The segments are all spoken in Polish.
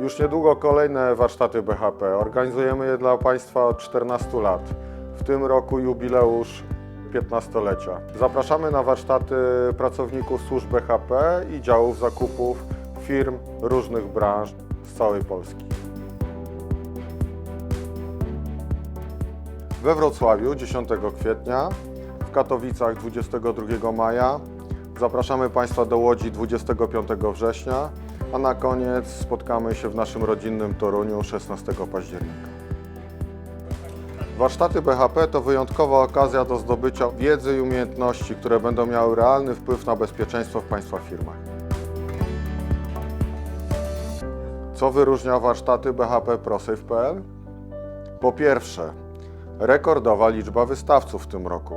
Już niedługo kolejne warsztaty BHP. Organizujemy je dla Państwa od 14 lat. W tym roku jubileusz 15-lecia. Zapraszamy na warsztaty pracowników służb BHP i działów zakupów firm różnych branż z całej Polski. We Wrocławiu 10 kwietnia, w Katowicach 22 maja, zapraszamy Państwa do Łodzi 25 września, a na koniec spotkamy się w naszym rodzinnym Toruniu 16 października. Warsztaty BHP to wyjątkowa okazja do zdobycia wiedzy i umiejętności, które będą miały realny wpływ na bezpieczeństwo w Państwa firmach. Co wyróżnia warsztaty BHP ProSafe.pl? Po pierwsze, rekordowa liczba wystawców w tym roku.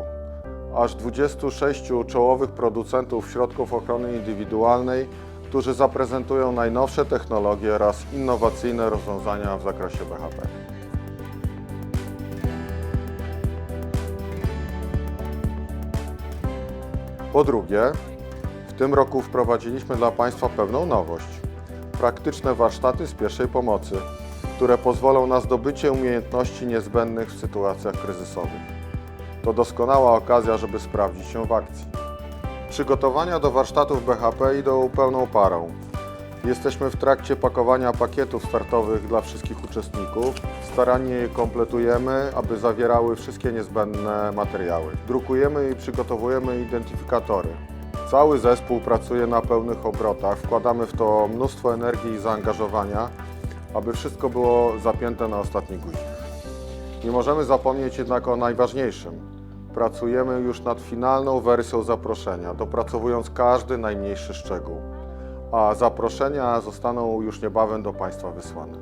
Aż 26 czołowych producentów środków ochrony indywidualnej, którzy zaprezentują najnowsze technologie oraz innowacyjne rozwiązania w zakresie BHP. Po drugie, w tym roku wprowadziliśmy dla Państwa pewną nowość. Praktyczne warsztaty z pierwszej pomocy, które pozwolą na zdobycie umiejętności niezbędnych w sytuacjach kryzysowych. To doskonała okazja, żeby sprawdzić się w akcji. Przygotowania do warsztatów BHP idą pełną parą. Jesteśmy w trakcie pakowania pakietów startowych dla wszystkich uczestników. Starannie je kompletujemy, aby zawierały wszystkie niezbędne materiały. Drukujemy i przygotowujemy identyfikatory. Cały zespół pracuje na pełnych obrotach. Wkładamy w to mnóstwo energii i zaangażowania, aby wszystko było zapięte na ostatni guzik. Nie możemy zapomnieć jednak o najważniejszym. Pracujemy już nad finalną wersją zaproszenia, dopracowując każdy najmniejszy szczegół. A zaproszenia zostaną już niebawem do Państwa wysłane.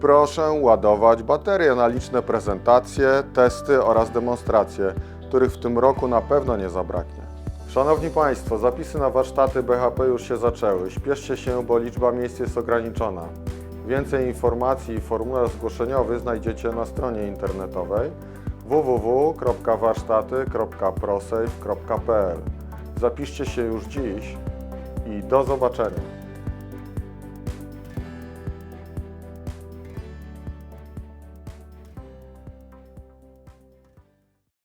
Proszę ładować baterie na liczne prezentacje, testy oraz demonstracje, których w tym roku na pewno nie zabraknie. Szanowni Państwo, zapisy na warsztaty BHP już się zaczęły. Śpieszcie się, bo liczba miejsc jest ograniczona. Więcej informacji i formularz zgłoszeniowy znajdziecie na stronie internetowej www.warsztaty.prosafe.pl. Zapiszcie się już dziś i do zobaczenia.